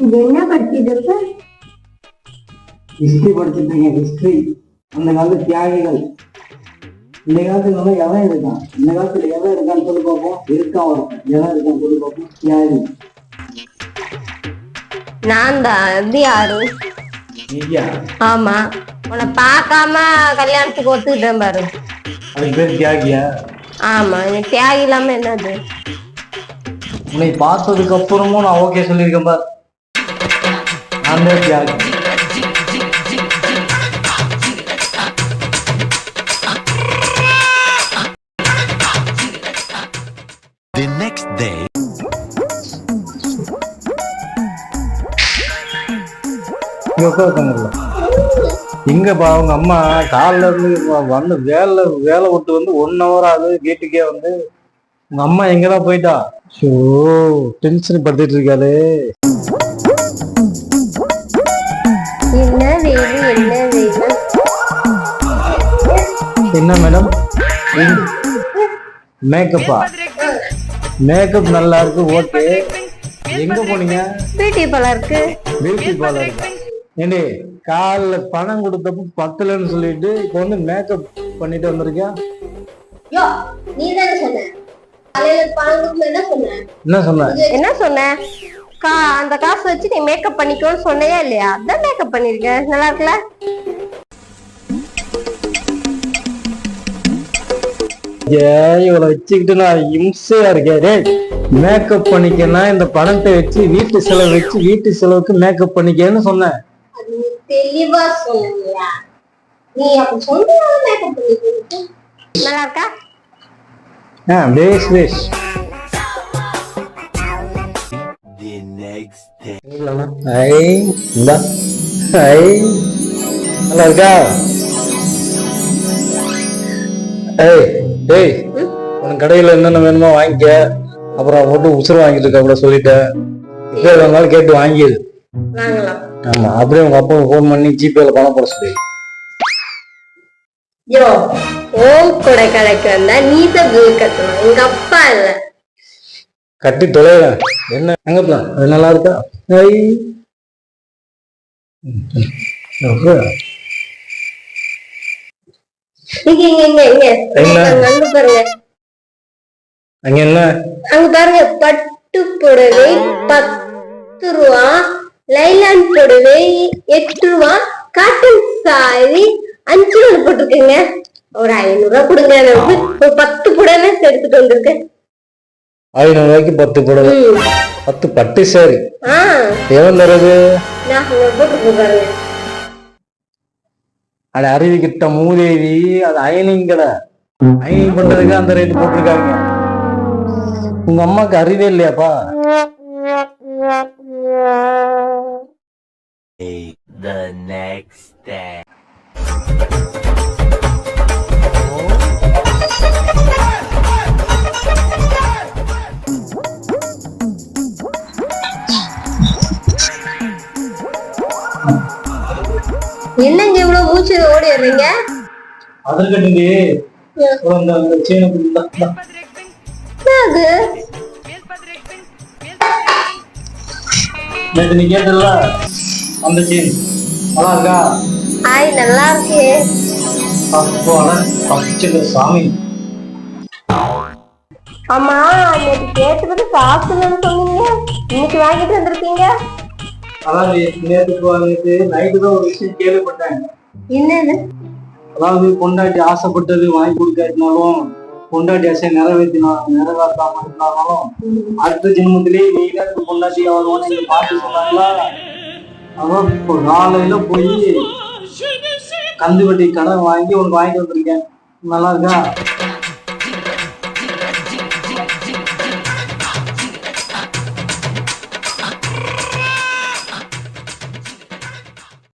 என்ன படிச்சது இப்ப ஹிஸ்டரி படிச்சிருக்கீங்க ஹிஸ்டரி அந்த காலத்து தியாகிகள். இந்த காலத்துல வந்து எவன் இருக்கான். இந்த காலத்துல எவன் இருக்கான்னு சொல்லி பார்ப்போம். இருக்கான் ஒருத்தன் எவன் இருக்கான்னு சொல்லி பார்ப்போம். தியாகி. நான் தான் யாரு? ஆமா. உன்னை பார்க்காம கல்யாணத்துக்கு ஒத்துக்கிட்டேன் பாரு. அதுக்கு பேர் தியாகியா? ஆமா. எனக்கு தியாகி இல்லாம என்னது? உன்னை பார்த்ததுக்கு அப்புறமும் நான் ஓகே சொல்லியிருக்கேன் பார். தான் தியாகி The next day. அவங்க அம்மா காலைல இருந்து வந்து வேலை வேலை விட்டு வந்து ஒன் ஹவர் ஆகுது கேட்டுக்கே வந்து. உங்க அம்மா எங்கதான் போயிட்டா? ஷோ டென்ஷன் படுத்திட்டு இருக்காளே. என்ன மேடம் மேக்கப்பா மேக்கப் நல்லா இருக்கு ஓகே எங்க போனீங்க? பியூட்டி பார்லருக்கு பியூட்டி பார்லர் ஏண்டி காலைல பணம் கொடுத்தப்ப பத்தலன்னு சொல்லிட்டு இப்போ வந்து மேக்கப் பண்ணிட்டு வந்திருக்கியா? யோ நீ தானே சொன்ன. காலையில பணம் கொடுத்து என்ன சொன்ன. என்ன சொன்ன? என்ன சொன்ன? கா அந்த காசு வச்சு நீ மேக்கப் பண்ணிக்கோன்னு சொன்னையா இல்லையா? அதான் மேக்கப் பண்ணிருக்கேன் நல்லா இருக்குல்ல? இவளை வச்சுக்கிட்டு நான் இம்சையா இருக்கேன். டேய் மேக்கப் பண்ணிக்கன்னா இந்த பணத்தை வச்சு வீட்டு செலவு வச்சு வீட்டு செலவுக்கு மேக்கப் பண்ணிக்கன்னு சொன்னேன். தெளிவா சொன்னியா நீ அப்படி சொன்னதால மேக்கப் பண்ணிக்க நல்லா இருக்கா? ஆ பேஸ் பேஸ். ஐ இந்தா. ஐ நல்லா இருக்கா? ஏய் டேய் உனக்கு கடையில் என்னென்ன வேணுமோ வாங்கிக்க. அப்புறம் போட்டு உசுறு வாங்கிட்டு இருக்க கூட சொல்லிட்டேன் இப்போ இருந்தாலும் கேட்டு வாங்கிடு ஆமா அப்படியே உங்க அப்பா ஃபோன் பண்ணி ஜிபேல பணம் போட சொல்லி. யோ ஓம் கூட கடைக்கு வந்தா நீ தான் பில் கட்டணும். எங்க அப்பா இல்ல. கட்டி தொலைவேன் என்ன? எங்க plan? அது நல்லா இருக்கா? ஐ? இங்க இங்க இங்க? அங்க பாருங்க. அங்க என்ன? அங்க பாருங்க பட்டு புடவை பத்து ரூபா லைலான் புடவை எட்டு ரூபா காட்டன் சாரி அஞ்சு ரூபா போட்டிருக்கேங்க. ஒரு ஐநூறு ரூபா கொடுங்க ஒரு பத்து புடவை எடுத்துட்டு வந்திருக்கேன். ஐநூறு ரூபாய்க்கு பத்து புடவை. பத்து பட்டு சாரி தருது? நான் அங்க போட்டுருக்கேன் பாருங்க. அது அருவி கிட்ட மூதேவி அது அயனிங் கடை அயனிங் பண்றதுக்கு அந்த ரேட் போட்டிருக்காங்க உங்க அம்மாக்கு அறிவே இல்லையாப்பா The next day. என்னங்க இவ்வளவு மூச்சு ஓடிடுறீங்க? அதற்கட்டி அது நேற்று நீ கேட்டல அந்த சீன் நல்லா இருக்கா? ஆய் நல்லா இருக்கே. அப்போ பச்சை சாமி. ஆமா நேற்று கேட்டதுக்கு சொன்னீங்க. இன்னைக்கு வாங்கிட்டு வந்திருக்கீங்க. அதாவது நேற்றுக்கு நேற்று நைட்டு தான் ஒரு விஷயம் கேள்விப்பட்டேன். என்னன்னு அதாவது பொண்டாட்டி ஆசைப்பட்டது வாங்கி கொடுக்காட்டினாலும் பொண்டாட்டி ஆசை நிறைவேற்றினா நிறைவேற்றாம இருந்தாலும் அடுத்த ஜென்மத்திலே நீ தான் பொண்டாட்டி ஆகணும்னு எங்க பாட்டு சொன்னாங்களா? அதான் இப்போ காலையில போய் கந்து வட்டி கடன் வாங்கி உனக்கு வாங்கிட்டு வந்திருக்கேன். நல்லா இருக்கா?